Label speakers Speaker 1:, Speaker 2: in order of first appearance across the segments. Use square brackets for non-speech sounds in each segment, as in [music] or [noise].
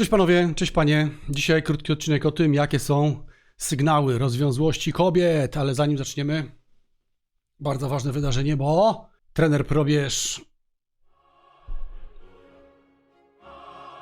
Speaker 1: Cześć panowie, cześć panie. Dzisiaj krótki odcinek o tym, jakie są sygnały rozwiązłości kobiet, ale zanim zaczniemy, bardzo ważne wydarzenie, bo trener Probierz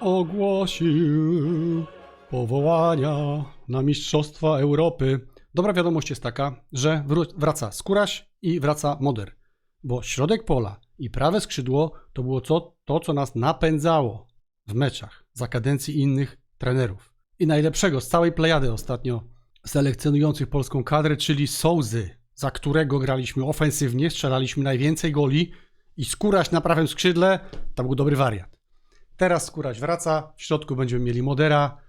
Speaker 1: ogłosił powołania na Mistrzostwa Europy. Dobra wiadomość jest taka, że wraca Skóraś i wraca Moder, bo środek pola i prawe skrzydło to było co, to, co nas napędzało w meczach za kadencji innych trenerów. I najlepszego z całej plejady ostatnio selekcjonujących polską kadrę, czyli Sołzy, za którego graliśmy ofensywnie, strzelaliśmy najwięcej goli i Skóraś na prawym skrzydle, to był dobry wariat. Teraz Skóraś wraca, w środku będziemy mieli Modera.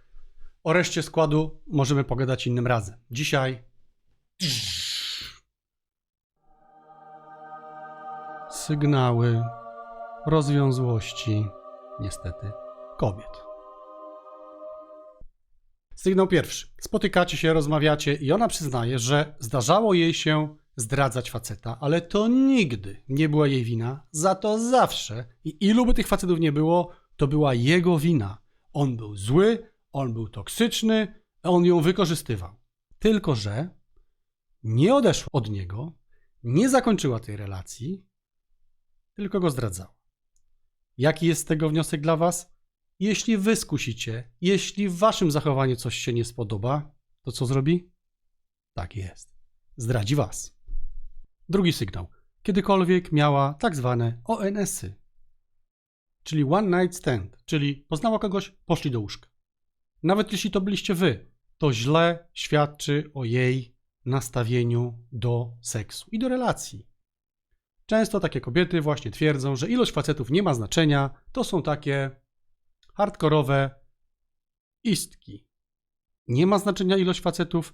Speaker 1: O reszcie składu możemy pogadać innym razem. Dzisiaj sygnały rozwiązłości, niestety, kobiet. Sygnał pierwszy. Spotykacie się, rozmawiacie i ona przyznaje, że zdarzało jej się zdradzać faceta, ale to nigdy nie była jej wina, za to zawsze i ilu by tych facetów nie było, to była jego wina. On był zły, on był toksyczny, on ją wykorzystywał. Tylko, że nie odeszła od niego, nie zakończyła tej relacji, tylko go zdradzała. Jaki jest z tego wniosek dla Was? Jeśli wy skusicie, jeśli w waszym zachowaniu coś się nie spodoba, to co zrobi? Tak jest. Zdradzi was. Drugi sygnał. Kiedykolwiek miała tak zwane ONS-y, czyli One Night Stand, czyli poznała kogoś, poszli do łóżka. Nawet jeśli to byliście wy, to źle świadczy o jej nastawieniu do seksu i do relacji. Często takie kobiety właśnie twierdzą, że ilość facetów nie ma znaczenia, to są takie hardkorowe istki. Nie ma znaczenia ilość facetów,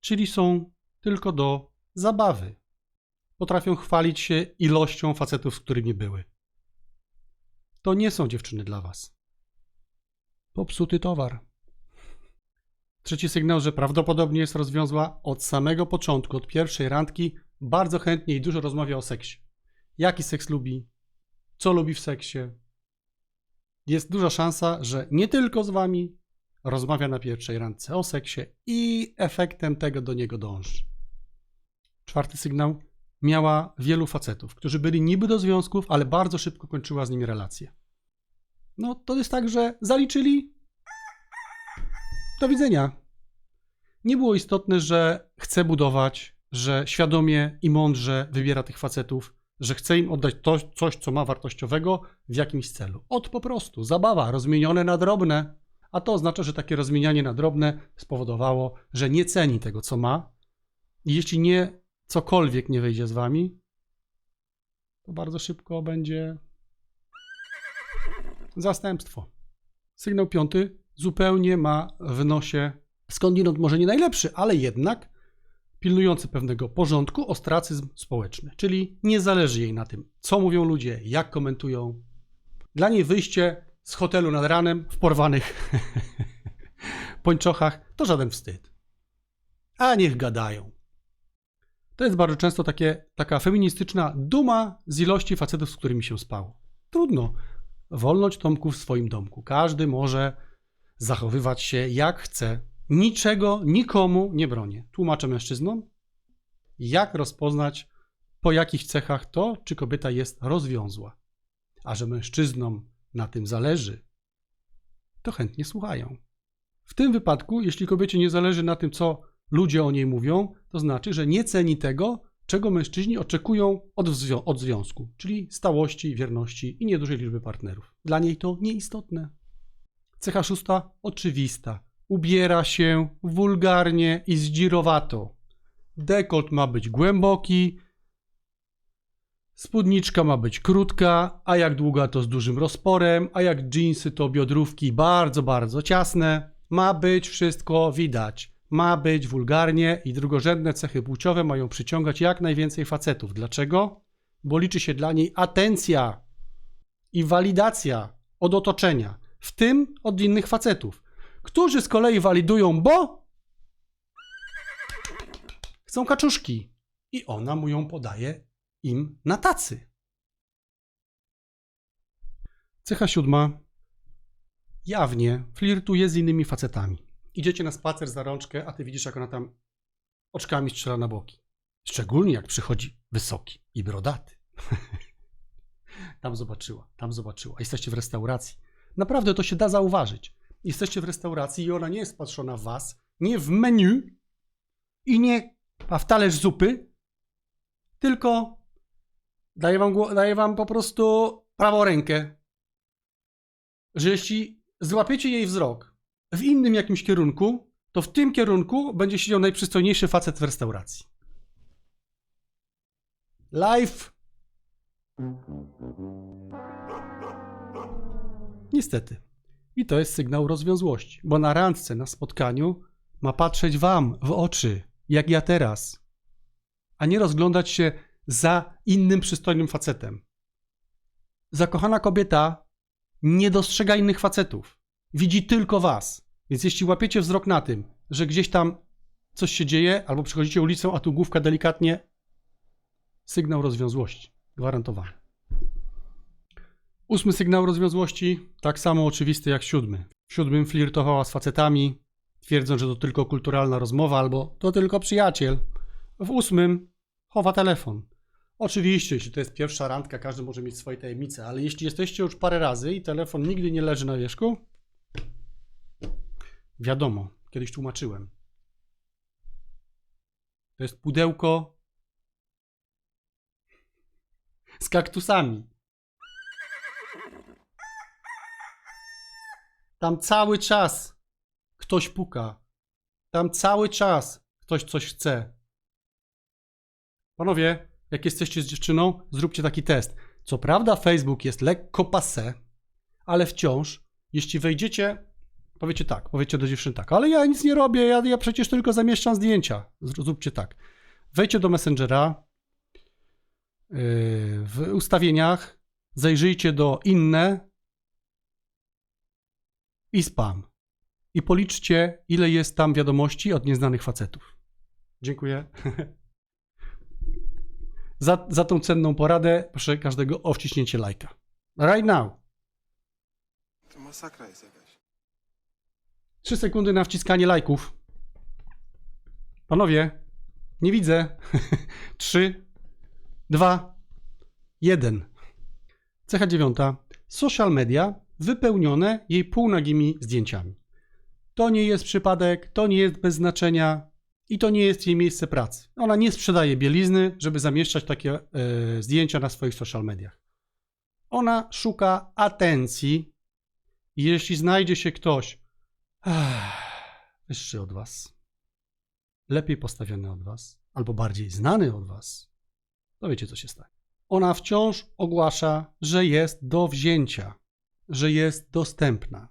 Speaker 1: czyli są tylko do zabawy. Potrafią chwalić się ilością facetów, z którymi były. To nie są dziewczyny dla was. Popsuty towar. Trzeci sygnał, że prawdopodobnie jest rozwiązła od samego początku, od pierwszej randki, bardzo chętnie i dużo rozmawia o seksie. Jaki seks lubi, co lubi w seksie, jest duża szansa, że nie tylko z wami rozmawia na pierwszej randce o seksie i efektem tego do niego dąży. Czwarty sygnał. Miała wielu facetów, którzy byli niby do związków, ale bardzo szybko kończyła z nimi relacje. No to jest tak, że zaliczyli. Do widzenia. Nie było istotne, że chce budować, że świadomie i mądrze wybiera tych facetów, że chce im oddać to, coś, co ma wartościowego w jakimś celu. Od po prostu, zabawa, rozmienione na drobne. A to oznacza, że takie rozmienianie na drobne spowodowało, że nie ceni tego, co ma. I jeśli nie cokolwiek nie wyjdzie z wami, to bardzo szybko będzie zastępstwo. Sygnał piąty zupełnie ma w nosie skądinąd może nie najlepszy, ale jednak pilnujący pewnego porządku ostracyzm społeczny, czyli nie zależy jej na tym, co mówią ludzie, jak komentują. Dla niej wyjście z hotelu nad ranem w porwanych [laughs] pończochach to żaden wstyd. A niech gadają. To jest bardzo często takie, taka feministyczna duma z ilości facetów, z którymi się spało. Trudno. Wolność Tomku w swoim domku. Każdy może zachowywać się jak chce, Niczego, nikomu nie bronię. Tłumaczę mężczyznom, jak rozpoznać, po jakich cechach to, czy kobieta jest rozwiązła. A że mężczyznom na tym zależy, to chętnie słuchają. W tym wypadku, jeśli kobiecie nie zależy na tym, co ludzie o niej mówią, to znaczy, że nie ceni tego, czego mężczyźni oczekują od, zwią- od związku, czyli stałości, wierności i niedużej liczby partnerów. Dla niej to nieistotne. Cecha szósta, oczywista ubiera się wulgarnie i zdzirowato. Dekolt ma być głęboki, spódniczka ma być krótka, a jak długa to z dużym rozporem, a jak dżinsy to biodrówki bardzo, bardzo ciasne. Ma być wszystko widać. Ma być wulgarnie i drugorzędne cechy płciowe mają przyciągać jak najwięcej facetów. Dlaczego? Bo liczy się dla niej atencja i walidacja od otoczenia, w tym od innych facetów którzy z kolei walidują, bo chcą kaczuszki i ona mu ją podaje im na tacy. Cecha siódma. jawnie flirtuje z innymi facetami. Idziecie na spacer za rączkę, a ty widzisz, jak ona tam oczkami strzela na boki. Szczególnie jak przychodzi wysoki i brodaty. [laughs] tam zobaczyła, tam zobaczyła. Jesteście w restauracji. Naprawdę to się da zauważyć. Jesteście w restauracji i ona nie jest patrzona w was, nie w menu i nie w talerz zupy, tylko daje wam, daje wam po prostu prawą rękę. Że jeśli złapiecie jej wzrok w innym jakimś kierunku, to w tym kierunku będzie siedział najprzystojniejszy facet w restauracji. Live. Niestety. I to jest sygnał rozwiązłości, bo na randce, na spotkaniu ma patrzeć wam w oczy, jak ja teraz, a nie rozglądać się za innym przystojnym facetem. Zakochana kobieta nie dostrzega innych facetów. Widzi tylko was. Więc jeśli łapiecie wzrok na tym, że gdzieś tam coś się dzieje, albo przychodzicie ulicą, a tu główka delikatnie, sygnał rozwiązłości. Gwarantowany. Ósmy sygnał rozwiązłości, tak samo oczywisty jak siódmy. W siódmym flirtowała z facetami, twierdząc, że to tylko kulturalna rozmowa albo to tylko przyjaciel. W ósmym chowa telefon. Oczywiście, jeśli to jest pierwsza randka, każdy może mieć swoje tajemnice, ale jeśli jesteście już parę razy i telefon nigdy nie leży na wierzchu, wiadomo, kiedyś tłumaczyłem. To jest pudełko z kaktusami. Tam cały czas ktoś puka. Tam cały czas ktoś coś chce. Panowie, jak jesteście z dziewczyną, zróbcie taki test. Co prawda, Facebook jest lekko passe, ale wciąż, jeśli wejdziecie, powiecie tak, powiecie do dziewczyny tak, ale ja nic nie robię, ja, ja przecież tylko zamieszczam zdjęcia. Zr- Zróbcie tak. Wejdźcie do Messengera, yy, w ustawieniach, zajrzyjcie do inne i spam. I policzcie, ile jest tam wiadomości od nieznanych facetów. Dziękuję. [laughs] za, za tą cenną poradę proszę każdego o wciśnięcie lajka. Right now.
Speaker 2: To masakra jest jakaś.
Speaker 1: 3 sekundy na wciskanie lajków. Panowie, nie widzę. 3, 2, 1. Cecha dziewiąta. Social media wypełnione jej półnagimi zdjęciami. To nie jest przypadek, to nie jest bez znaczenia i to nie jest jej miejsce pracy. Ona nie sprzedaje bielizny, żeby zamieszczać takie e, zdjęcia na swoich social mediach. Ona szuka atencji jeśli znajdzie się ktoś wyższy od was, lepiej postawiony od was, albo bardziej znany od was, to wiecie, co się stanie. Ona wciąż ogłasza, że jest do wzięcia, że jest dostępna.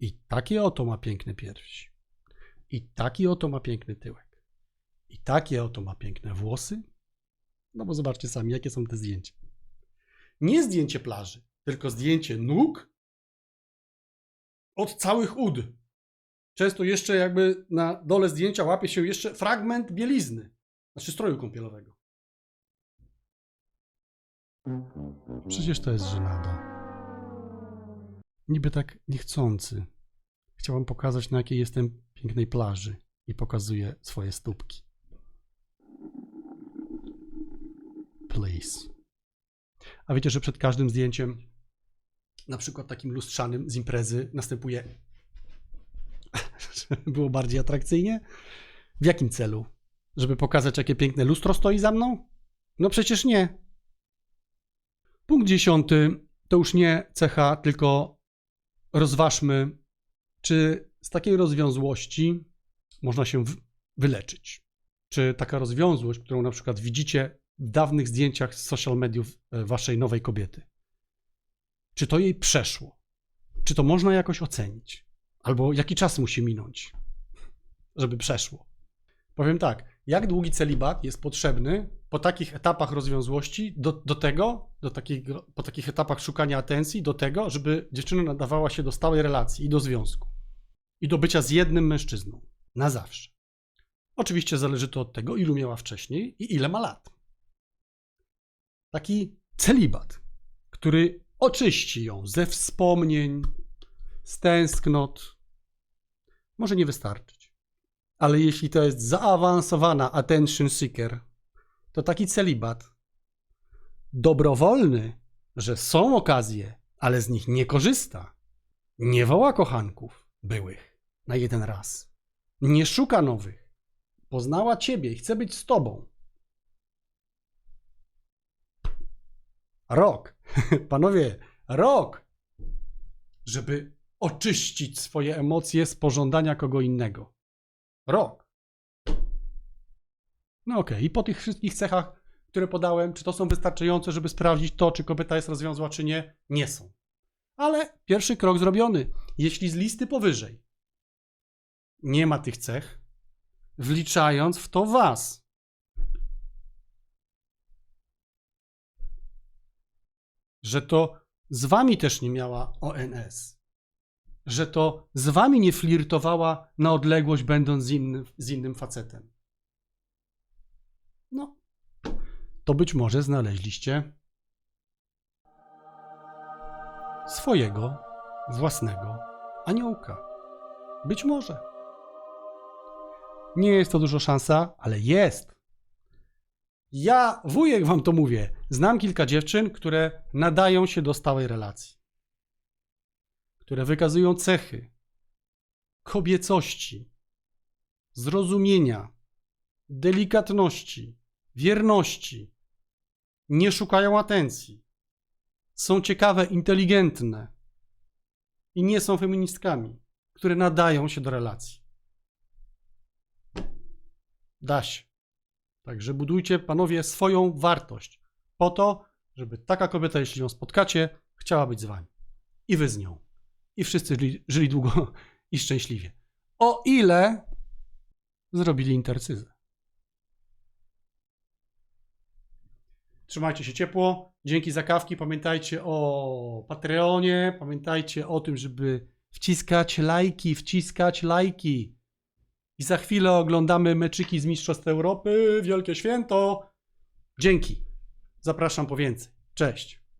Speaker 1: I takie oto ma piękne piersi. I taki oto ma piękny tyłek. I takie oto ma piękne włosy. No bo zobaczcie sami, jakie są te zdjęcia. Nie zdjęcie plaży, tylko zdjęcie nóg od całych ud. Często jeszcze jakby na dole zdjęcia łapie się jeszcze fragment bielizny, znaczy stroju kąpielowego. Przecież to jest żenada. Niby tak niechcący. Chciałam pokazać, na jakiej jestem pięknej plaży i pokazuję swoje stópki. Please. A wiecie, że przed każdym zdjęciem, na przykład takim lustrzanym z imprezy, następuje, żeby [laughs] było bardziej atrakcyjnie? W jakim celu? Żeby pokazać, jakie piękne lustro stoi za mną? No przecież nie. Punkt dziesiąty to już nie cecha, tylko rozważmy, czy z takiej rozwiązłości można się wyleczyć. Czy taka rozwiązłość, którą na przykład widzicie w dawnych zdjęciach z social mediów e, waszej nowej kobiety, czy to jej przeszło? Czy to można jakoś ocenić? Albo jaki czas musi minąć, żeby przeszło? Powiem tak, jak długi celibat jest potrzebny po takich etapach rozwiązłości do, do tego, do takiego, po takich etapach szukania atencji, do tego, żeby dziewczyna nadawała się do stałej relacji i do związku. I do bycia z jednym mężczyzną. Na zawsze. Oczywiście zależy to od tego, ilu miała wcześniej i ile ma lat. Taki celibat, który oczyści ją ze wspomnień, z tęsknot może nie wystarczyć. Ale jeśli to jest zaawansowana attention seeker, to taki celibat dobrowolny, że są okazje, ale z nich nie korzysta, nie woła kochanków byłych na jeden raz, nie szuka nowych, poznała ciebie i chce być z tobą. Rok, [laughs] panowie, rok, żeby oczyścić swoje emocje z pożądania kogo innego. Rok. No okej, i po tych wszystkich cechach, które podałem, czy to są wystarczające, żeby sprawdzić to, czy kobieta jest rozwiązła, czy nie? Nie są. Ale pierwszy krok zrobiony. Jeśli z listy powyżej nie ma tych cech, wliczając w to was, że to z wami też nie miała ONS, że to z wami nie flirtowała na odległość, będąc z innym, z innym facetem. No, to być może znaleźliście swojego własnego aniołka. Być może. Nie jest to dużo szansa, ale jest. Ja, wujek, wam to mówię. Znam kilka dziewczyn, które nadają się do stałej relacji, które wykazują cechy kobiecości, zrozumienia, delikatności, wierności, nie szukają atencji, są ciekawe, inteligentne i nie są feministkami, które nadają się do relacji. Da się. Także budujcie, panowie, swoją wartość po to, żeby taka kobieta, jeśli ją spotkacie, chciała być z wami. I wy z nią. I wszyscy żyli, żyli długo [laughs] i szczęśliwie. O ile zrobili intercyzę. Trzymajcie się ciepło. Dzięki za kawki. Pamiętajcie o Patreonie. Pamiętajcie o tym, żeby wciskać lajki, wciskać lajki. I za chwilę oglądamy meczyki z Mistrzostw Europy. Wielkie święto. Dzięki. Zapraszam po więcej. Cześć.